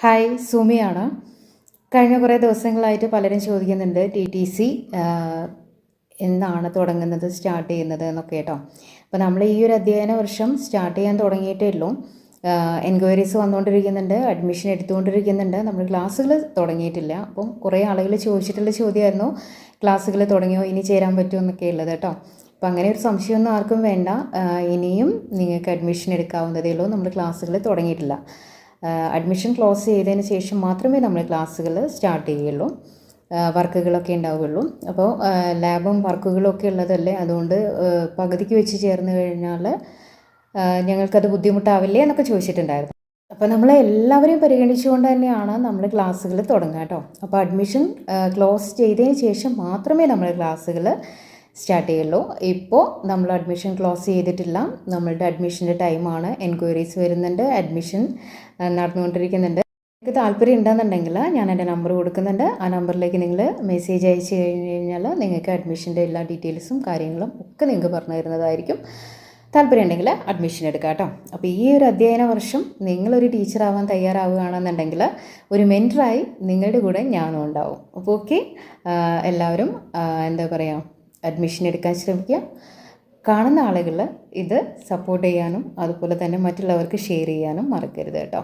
Hi സുമിയാണ്. കഴിഞ്ഞ കുറേ ദിവസങ്ങളായിട്ട് പലരും ചോദിക്കുന്നുണ്ട് ടി ടി സി എന്നാണ് തുടങ്ങുന്നത് സ്റ്റാർട്ട് ചെയ്യുന്നത് എന്നൊക്കെ കേട്ടോ. അപ്പോൾ നമ്മൾ ഈ ഒരു അധ്യയന വർഷം സ്റ്റാർട്ട് ചെയ്യാൻ തുടങ്ങിയിട്ടേ ഉള്ളൂ. എൻക്വയറീസ് വന്നുകൊണ്ടിരിക്കുന്നുണ്ട് അഡ്മിഷൻ എടുത്തുകൊണ്ടിരിക്കുന്നുണ്ട്. നമ്മൾ ക്ലാസ്സുകൾ തുടങ്ങിയിട്ടില്ല. അപ്പം കുറേ ആളുകൾ ചോദിച്ചിട്ടുള്ള ചോദ്യമായിരുന്നു ക്ലാസ്സുകൾ തുടങ്ങിയോ ഇനി ചേരാൻ പറ്റുമോ എന്നൊക്കെ ഉള്ളത് കേട്ടോ. അപ്പം അങ്ങനെ ഒരു സംശയമൊന്നും ആർക്കും വേണ്ട. ഇനിയും നിങ്ങൾക്ക് അഡ്മിഷൻ എടുക്കാവുന്നതേ ഉള്ളൂ. നമ്മൾ ക്ലാസ്സുകൾ തുടങ്ങിയിട്ടില്ല. അഡ്മിഷൻ ക്ലോസ് ചെയ്തതിന് ശേഷം മാത്രമേ നമ്മൾ ക്ലാസ്സുകൾ സ്റ്റാർട്ട് ചെയ്യുള്ളൂ വർക്കുകളൊക്കെ ഉണ്ടാവുകയുള്ളൂ. അപ്പോൾ ലാബും വർക്കുകളൊക്കെ ഉള്ളതല്ലേ? അതുകൊണ്ട് പകുതിക്ക് വെച്ച് ചേർന്ന് കഴിഞ്ഞാൽ ഞങ്ങൾക്കത് ബുദ്ധിമുട്ടാവില്ലേ എന്നൊക്കെ ചോദിച്ചിട്ടുണ്ടായിരുന്നു. അപ്പോൾ നമ്മളെ എല്ലാവരെയും പരിഗണിച്ചുകൊണ്ട് തന്നെയാണ് നമ്മൾ ക്ലാസ്സുകൾ തുടങ്ങുക കേട്ടോ. അപ്പോൾ അഡ്മിഷൻ ക്ലോസ് ചെയ്തതിന് ശേഷം മാത്രമേ നമ്മൾ ക്ലാസ്സുകൾ സ്റ്റാർട്ട് ചെയ്യുള്ളൂ. ഇപ്പോൾ നമ്മൾ അഡ്മിഷൻ ക്ലോസ് ചെയ്തിട്ടില്ല. നമ്മളുടെ അഡ്മിഷന്റെ ടൈമാണ് എൻക്വയറീസ് വരുന്നുണ്ട്. അഡ്മിഷൻ നടന്നുകൊണ്ടിരിക്കുന്നുണ്ട്. നിങ്ങൾക്ക് താല്പര്യം ഉണ്ടെന്നുണ്ടെങ്കിൽ ഞാൻ എന്റെ നമ്പർ കൊടുക്കുന്നുണ്ട്. ആ നമ്പറിലേക്ക് നിങ്ങൾ മെസ്സേജ് അയച്ചു കഴിഞ്ഞ് കഴിഞ്ഞാൽ നിങ്ങൾക്ക് അഡ്മിഷന്റെ എല്ലാ ഡീറ്റെയിൽസും കാര്യങ്ങളും ഒക്കെ നിങ്ങൾക്ക് പറഞ്ഞു തരുന്നതായിരിക്കും. താല്പര്യം ഉണ്ടെങ്കിൽ അഡ്മിഷൻ എടുക്കുക കേട്ടോ. അപ്പോൾ ഈ ഒരു അധ്യയന വർഷം നിങ്ങളൊരു ടീച്ചറാവാൻ തയ്യാറാവുകയാണെന്നുണ്ടെങ്കിൽ ഒരു മെന്ററായി നിങ്ങളുടെ കൂടെ ഞാനും ഉണ്ടാവും. അപ്പോൾ ഓക്കെ എല്ലാവരും എന്താ പറയുക അഡ്മിഷൻ എടുക്കാൻ ശ്രമിക്കുക. കാണുന്ന ആളുകൾ ഇത് സപ്പോർട്ട് ചെയ്യാനും അതുപോലെ തന്നെ മറ്റുള്ളവർക്ക് ഷെയർ ചെയ്യാനും മറക്കരുത് കേട്ടോ.